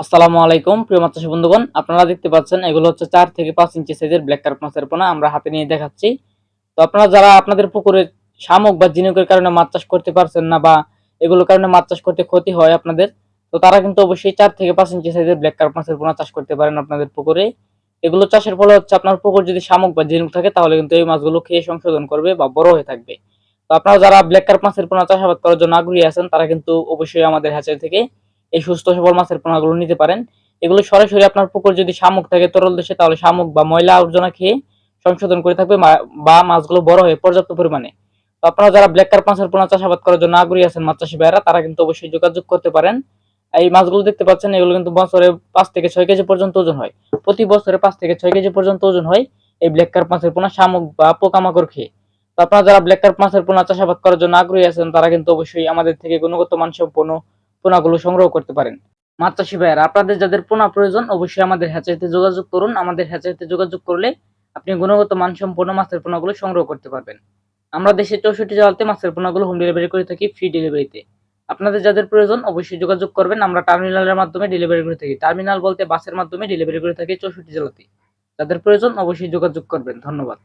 আসসালামু আলাইকুম, প্রিয় চাষী বন্ধুগণ। আপনারা দেখতে পাচ্ছেন, এগুলো হচ্ছে চার থেকে পাঁচ ইঞ্চি সাইজের ব্ল্যাক কার্প মাছের পোনা। আমরা হাতে নিয়ে দেখাচ্ছি। তো আপনারা যারা আপনাদের পুকুরে শামুক বা ঝিনুকের কারণে মাছ চাষ করতে পারছেন না বা এগুলোর কারণে মাছ চাষ করতে ক্ষতি হয় আপনাদের, তো তারা কিন্তু অবশ্যই চার থেকে পাঁচ ইঞ্চি সাইজের ব্ল্যাক কার্প মাছের পোনা চাষ করতে পারেন আপনাদের পুকুরে। এগুলো চাষের ফলে হচ্ছে আপনার পুকুর যদি শামুক বা ঝিনুক থাকে, তাহলে কিন্তু এই মাছগুলো খেয়ে সংশোধন করবে বা বড় হয়ে থাকবে। তো আপনারা যারা ব্ল্যাক কার্প মাছের পোনা চাষাবাদ করার জন্য আগ্রহী আছেন, তারা কিন্তু অবশ্যই আমাদের হ্যাচারি থেকে এই সুস্থ সবল মাছের পোনাগুলো নিতে পারেন। এগুলো সরাসরি আপনার পুকুর যদি শামুক থাকে তরল দেশে, তাহলে শামুক বা ময়লা আবর্জনা খেয়ে সংশোধন করে থাকবে বা মাছগুলো বড় হয়ে পর্যাপ্ত পরিমাণে। তো আপনারা যারা ব্ল্যাক কার্প মাছের পোনা চাষাবাদ করার জন্য আগ্রহী আছেন মাছ চাষি ভাইয়েরা, তারা কিন্তু অবশ্যই যোগাযোগ করতে পারেন। এই মাছগুলো দেখতে পাচ্ছেন, এগুলো কিন্তু বছরে পাঁচ থেকে ছয় কেজি পর্যন্ত ওজন হয়। প্রতি বছরে পাঁচ থেকে ছয় কেজি পর্যন্ত ওজন হয় এই ব্ল্যাক কার্প মাছের পোনা শামুক বা পোকামাকড় খেয়ে। তো আপনারা যারা ব্ল্যাক কার্প মাছের পোনা চাষাবাদ করার জন্য আগ্রহী আছেন, তারা কিন্তু অবশ্যই আমাদের থেকে গুণগত মানসম্পন্ন পোনাগুলো সংগ্রহ করতে পারেন। মাছ চাষি আপনাদের যাদের পোনা প্রয়োজন, অবশ্যই আমাদের হ্যাচারিতে যোগাযোগ করুন। আমাদের হ্যাচারিতে যোগাযোগ করলে আপনি গুণগত মানসম্পন্ন মাছের পোনাগুলো সংগ্রহ করতে পারবেন। আমরা দেশের চৌষট্টি জেলাতে মাছের পোনাগুলো হোম ডেলিভারি করে থাকি ফ্রি ডেলিভারিতে আপনাদের যাদের প্রয়োজন, অবশ্যই যোগাযোগ করবেন। আমরা টার্মিনালের মাধ্যমে ডেলিভারি করে থাকি। টার্মিনাল বলতে বাসের মাধ্যমে ডেলিভারি করে থাকি চৌষট্টি জেলাতে। যাদের প্রয়োজন, অবশ্যই যোগাযোগ করবেন। ধন্যবাদ।